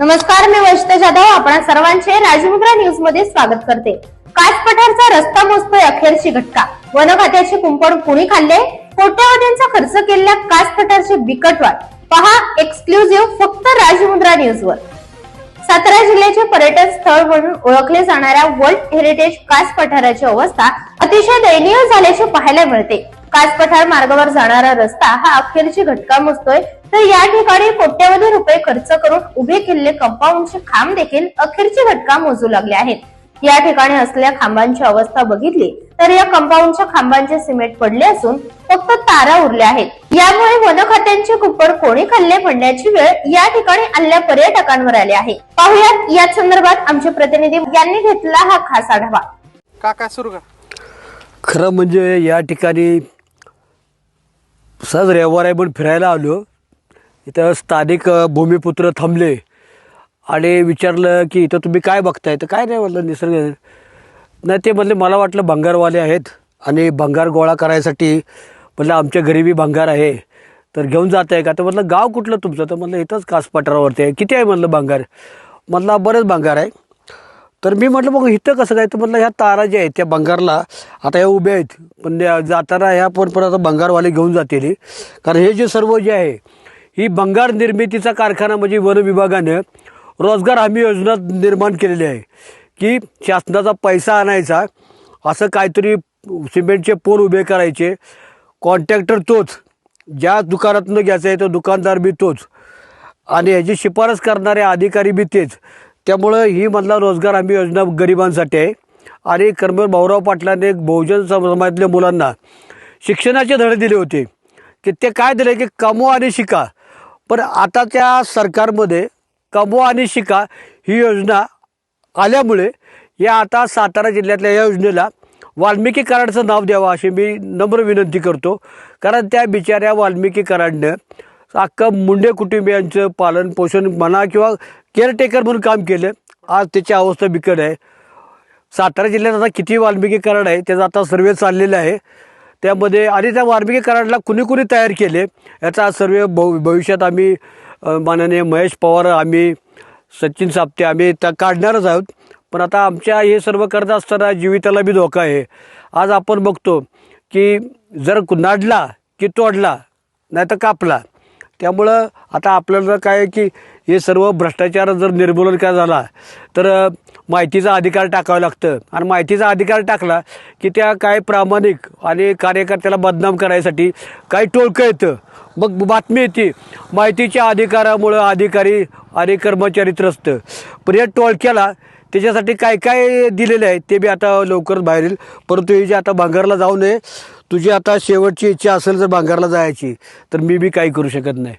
नमस्कार मी वैष्णव जाधव. आपण सर्वांचे राजमुद्रा न्यूजमध्ये स्वागत करते. काच पठारचा रस्ता मोजतोय अखेरची घटका. वन खात्याचे कुंपण कुणी खाल्ले? कोट्यावधींचा खर्च केलेल्या कास पठारची बिकट वाट पहा एक्सक्लुझिव्ह फक्त राजमुद्रा न्यूज वर सातारा जिल्ह्याचे पर्यटन स्थळ म्हणून ओळखले जाणाऱ्या वर्ल्ड हेरिटेज कास पठाराची अवस्था अतिशय दयनीय झाल्याचे पाहायला मिळते. कास पठार मार्गावर जाणारा रस्ता हा अखेरची घटका मोजतोय. तर या ठिकाणी कोट्यवधी रुपये खर्च करून उभे केलेले कंपाऊंडचे खांब देखील अखेरची घटका मोजू लागले आहेत. या ठिकाणी असलेल्या खांबांची अवस्था बघितली तर या कंपाऊंडच्या खांबांचे सिमेंट पडले असून फक्त तारा उरल्या आहेत. यामुळे वन खात्यांचे कुप्पड कोणी खाल्ले म्हणण्याची वेळ या ठिकाणी आलेल्या पर्यटकांवर आली आहे. पाहुयात या संदर्भात आमचे प्रतिनिधी यांनी घेतला हा खास आढावा. काका सुरू का खरं म्हणजे या ठिकाणी सहज रविवार आहे पण फिरायला आलो. इथं स्थानिक भूमिपुत्र थांबले. आणि विचारलं की इथं तुम्ही काय बघताय? तर काय नाही म्हटलं निसर्ग. नाही ते म्हणले मला वाटलं भंगारवाले आहेत. आणि भंगार गोळा करायसाठी म्हटलं आमच्या घरीबी भंगार आहे. तर घेऊन जात आहे का? तर म्हटलं गाव कुठलं तुमचं? तर म्हणलं इथंच कास पठारावरती आहे. किती आहे? म्हटलं भंगार. म्हटलं बरंच भंगार आहे. तर मी म्हटलं मग इथं कसं काय? तर म्हटलं ह्या तारा ज्या आहेत त्या बंगारला आता ह्या उभ्या आहेत. पण जाताना ह्या पण पण आता बंगारवाले घेऊन जातील कारण हे जे सर्व जे आहे ही बंगार निर्मितीचा कारखाना म्हणजे वन विभागानं रोजगार हमी योजना निर्माण केलेली आहे. की शासनाचा पैसा आणायचा असं काहीतरी सिमेंटचे पोल उभे करायचे. कॉन्ट्रॅक्टर तोच ज्या दुकानातून घ्यायचं आहे तो दुकानदार बी तोच. आणि ह्याची शिफारस करणारे अधिकारी बी तेच. त्यामुळं ही मधला रोजगार हमी योजना गरिबांसाठी आहे. आणि कर्मवीर भाऊराव पाटलांनी बहुजन समाजातल्या मुलांना शिक्षणाचे धडे दिले होते. की ते काय दिले? की कमवा आणि शिका. पण आता त्या सरकारमध्ये कमवा आणि शिका ही योजना आल्यामुळे या आता सातारा जिल्ह्यातल्या या योजनेला वाल्मिकी कराडचं नाव द्यावं अशी मी नम्र विनंती करतो. कारण त्या बिचाऱ्या वाल्मिकी कराडनं अख्खं मुंडे कुटुंबियांचं पालन पोषण म्हणा किंवा केअरटेकर म्हणून काम केलं. आज त्याची अवस्था बिकट आहे. सातारा जिल्ह्यात आता किती वाल्मिकी कराड आहे त्याचा आता सर्वे चाललेला आहे. त्यामध्ये आणि त्या वाल्मिकी कराडला कुणी कुणी तयार केले याचा सर्वे भव भविष्यात आम्ही माननीय महेश पवार आम्ही सचिन साप्ते आम्ही त्या काढणारच आहोत. पण आता आमच्या हे सर्व करत असताना जीविताला बी धोका आहे. आज आपण बघतो की जर नाडला की तोडला नाही तर कापला त्यामुळं आता आपल्याला काय आहे की हे सर्व भ्रष्टाचार जर निर्मूलन काय झाला तर माहितीचा अधिकार टाकावं लागतं. आणि माहितीचा अधिकार टाकला की त्या काय प्रामाणिक आणि कार्यकर्त्याला बदनाम करायसाठी काही टोळकं येतं. मग बातमी येते माहितीच्या अधिकारामुळं अधिकारी आणि कर्मचारी त्रस्त पण या टोळक्याला त्याच्यासाठी काय काय दिलेलं आहे ते बी आता लवकरच बाहेर येईल. परंतु हे जे आता भांगारला जाऊ नये तुझी आता शेवटची इच्छा असेल जर भांगारला जायची तर मी बी काही करू शकत नाही.